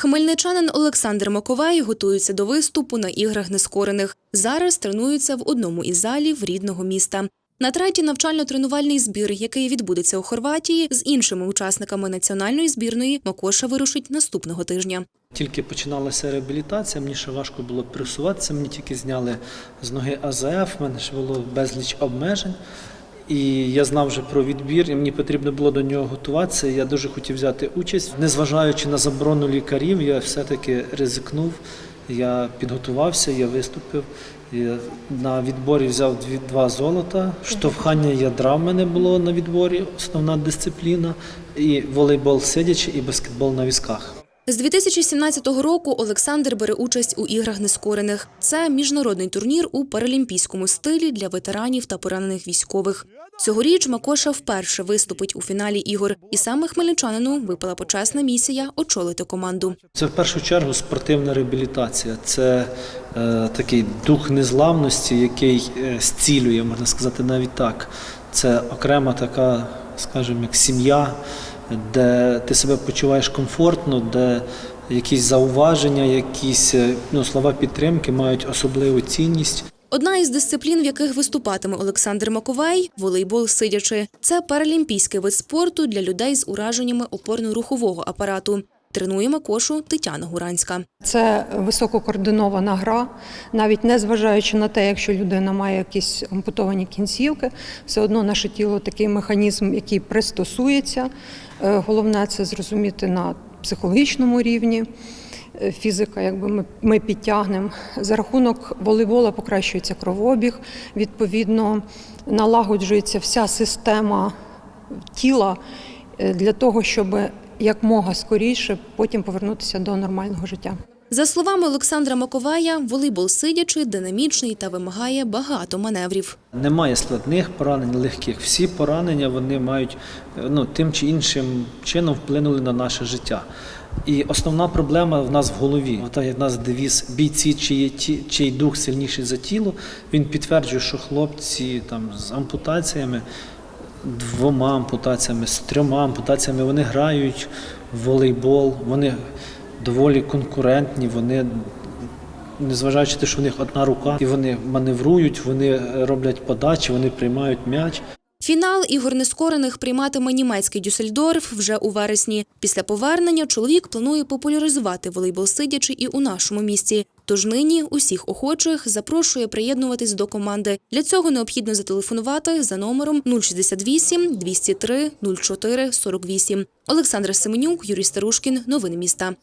Хмельничанин Олександр Маковей готується до виступу на іграх нескорених. Зараз тренується в одному із залів рідного міста. На третій навчально-тренувальний збір, який відбудеться у Хорватії, з іншими учасниками національної збірної Макоша вирушить наступного тижня. Тільки починалася реабілітація, мені ще важко було пересуватися, мені тільки зняли з ноги АЗФ, мене ще було безліч обмежень. І я знав вже про відбір, і мені потрібно було до нього готуватися. Я дуже хотів взяти участь. Незважаючи на заборону лікарів, я все-таки ризикнув. Я підготувався, я виступив. Я на відборі взяв дві, два золота. Штовхання ядра в мене було на відборі, основна дисципліна, і волейбол сидячи, і баскетбол на візках. З 2017 року Олександр бере участь у іграх нескорених. Це міжнародний турнір у паралімпійському стилі для ветеранів та поранених військових. Цьогоріч Макоша вперше виступить у фіналі ігор, і саме хмельничанину випала почесна місія очолити команду. Це в першу чергу спортивна реабілітація. Це е, такий дух незламності, який е, зцілює, можна сказати, навіть так. Це окрема така, скажімо, як сім'я, де ти себе почуваєш комфортно, де якісь зауваження, якісь е, ну, слова підтримки мають особливу цінність. Одна із дисциплін, в яких виступатиме Олександр Маковей – волейбол сидячи. Це паралімпійський вид спорту для людей з ураженнями опорно-рухового апарату. Тренує Макошу Тетяна Гуранська. Це висококоординована гра, навіть не зважаючи на те, якщо людина має якісь ампутовані кінцівки, все одно наше тіло такий механізм, який пристосується. Е, Головне це зрозуміти на психологічному рівні. Е, Фізика, якби ми, ми підтягнемо. За рахунок волейбола покращується кровообіг, відповідно, налагоджується вся система тіла е, для того, щоб якмога скоріше потім повернутися до нормального життя. За словами Олександра Маковея, волейбол сидячи динамічний та вимагає багато маневрів. Немає складних поранень, легких. Всі поранення вони мають ну, тим чи іншим чином вплинули на наше життя. І основна проблема в нас в голові. Ота як в нас девіз бійці, чиї ті, чий дух сильніший за тіло. Він підтверджує, що хлопці там з ампутаціями, двома ампутаціями, з трьома ампутаціями, вони грають в волейбол, вони доволі конкурентні, вони незважаючи на те, що в них одна рука, і вони маневрують, вони роблять подачі, вони приймають м'яч. Фінал ігор нескорених прийматиме німецький Дюссельдорф вже у вересні. Після повернення чоловік планує популяризувати волейбол сидячи і у нашому місті. Тож нині усіх охочих запрошує приєднуватись до команди. Для цього необхідно зателефонувати за номером 068 203 04 48. Олександра Семенюк, Юрій Старушкін. Новини міста.